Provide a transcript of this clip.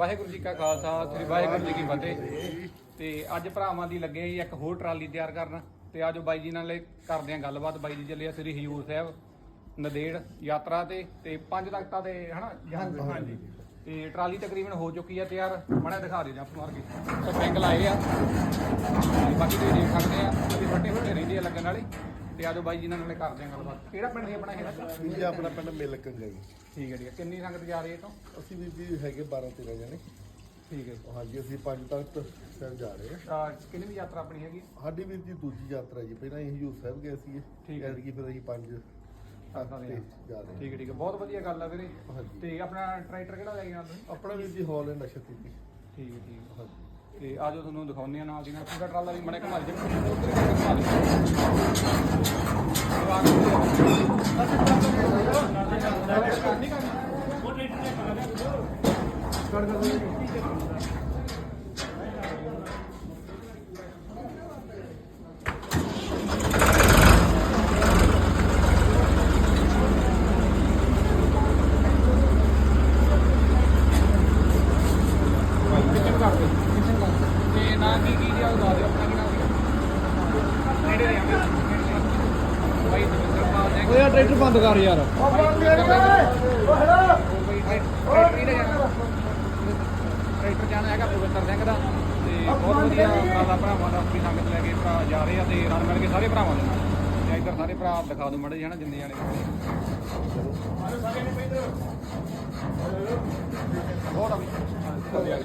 ਵਾਹਿਗੁਰੂ ਜੀ ਕਾ ਖਾਲਸਾ ਸ੍ਰੀ ਵਾਹਿਗੁਰੂ ਜੀ ਕੀ ਫਤਿਹ। ਤੇ ਅੱਜ ਭਰਾਵਾਂ ਦੀ ਲੱਗੇ ਜੀ ਇੱਕ ਹੋਰ ਟਰਾਲੀ ਤਿਆਰ ਕਰਨ। ਤੇ ਆਜੋ ਬਾਈ ਜੀ ਨਾਲ ਕਰਦੇ ਆਂ ਗੱਲਬਾਤ। ਬਾਈ ਜੀ ਚੱਲੇ ਆ ਸ੍ਰੀ ਹਜੂਰ ਸਾਹਿਬ ਨਦੇੜ ਯਾਤਰਾ ਤੇ ਤੇ ਪੰਜ ਤਖਤਾਂ ਤੇ ਹਨਾ? ਜਹਾਜ਼ ਹਾਂਜੀ। ਤੇ ਟਰਾਲੀ ਤਕਰੀਬਨ ਹੋ ਚੁੱਕੀ ਆ ਤਿਆਰ। ਮੜਾ ਦਿਖਾ ਦੇ ਜੰਪ ਮਾਰ ਕੇ ਸਪਰਿੰਗ ਲਾਏ ਆ। ਬਾਕੀ ਤੁਸੀਂ ਦੇਖ ਸਕਦੇ ਆ ਤੇ ਫੱਟੇ ਫੱਟੇ ਰਹਿੰਦੇ ਆ ਲੱਗਣ ਵਾਲੇ। ਤੇ ਆਜੋ ਬਾਈ ਜੀ ਨਾਲ ਨਾਲੇ ਕਰਦੇ ਆਂ ਗੱਲਬਾਤ। ਕਿਹੜਾ ਪਿੰਡ ਸੀ ਆਪਣਾ ਇਹ? ਜੀ ਆਪਣਾ ਪਿੰਡ ਮਿਲ ਕੰਗਾ ਜੀ ਠੀਕ ਹੈ। ਜੀ ਕਿੰਨੀ ਸੰਗਤ ਜਾ ਰਹੀ ਹੈ ਇਹ ਤੋਂ ਅਸੀਂ ਵੀ ਜੀ ਹੈਗੇ 12 13 ਜਣੇ। ਠੀਕ ਹੈ ਹਾਂਜੀ ਅਸੀਂ ਪੰਜ ਤਖਤ ਸਾਹਿਬ ਜਾ ਰਹੇ ਹਾਂ। ਤਾਂ ਕਿੰਨੀ ਵੀ ਯਾਤਰਾ ਆਪਣੀ ਹੈਗੀ? ਸਾਡੀ ਵੀਰ ਜੀ ਦੂਜੀ ਯਾਤਰਾ ਜੀ ਪਹਿਲਾਂ ਅਸੀਂ ਹਜੂਰ ਸਾਹਿਬ ਗਏ ਸੀ ਠੀਕ ਹੈ। ਐਤਕੀ ਫਿਰ ਅਸੀਂ ਪੰਜ ਤਖਤਾਂ ਤੇ ਜਾ ਰਹੇ ਠੀਕ ਹੈ ਠੀਕ ਹੈ। ਬਹੁਤ ਵਧੀਆ ਗੱਲ ਆ ਵੀਰੇ। ਹਾਂ ਤੇ ਆਪਣਾ ਟਰੈਕਟਰ ਕਿਹੜਾ ਲੈ ਕੇ ਆਉਂਦੇ ਆਪਣਾ ਵੀਰ ਜੀ ਹਾਲ ਐਂਡ ਅਸ਼ਰ ਕੀਤੀ ਠੀਕ ਹੈ ਠੀਕ ਹੈ। ਹਾਂਜੀ ਤੇ ਆਜੋ ਤੁਹਾਨੂੰ ਦਿਖਾਉਂਦੇ ਆ ਨਾਲ ਦੀ ਨਾਲ। ਪੂਰਾ ਟਰਾਲਾ ਵੀ ਘੁਮਾ ਦੇ ਉਧਰ ਵੀ ਘੁਮਾ ਦੇ ਤੇ ਨਾ ਕੀ ਕੀ ਜੀ ਆ ਦੱਸ ਦਿਓ ਆਪਣਾ ਕੀ ਨਾਮ ਸੀਗਾ ਨੇੜੇ ਦੇ ਆਂਗੇ ਬਾਈ ਦਵਿੰਦਰ ਪਾਲ ਸਿੰਘ ਓਏ ਟਰੈਕਟਰ ਬੰਦ ਕਰ ਯਾਰ। ਟਰੈਕਟਰ ਜਾਣਾ ਹੈਗਾ ਭੁਪਿੰਦਰ ਸਿੰਘ ਦਾ ਤੇ ਬਹੁਤ ਵਧੀਆ ਗੱਲ ਭਰਾਵਾਂ ਦਾ ਆਪਣੀ ਸੰਗਤ ਲੈ ਕੇ ਭਰਾ ਜਾ ਰਹੇ ਆ ਤੇ ਰਲ ਮਿਲ ਕੇ ਸਾਰੇ ਭਰਾਵਾਂ ਦੇ ਨਾਲ ਇੱਧਰ ਸਾਰੇ ਭਰਾ ਦਿਖਾ ਦੋ ਮੜੇ ਹਨਾ ਜਿੰਨੇ ਜਾਣੇ ਬਹੁਤ ਆ ਵੀ ਵਧੀਆ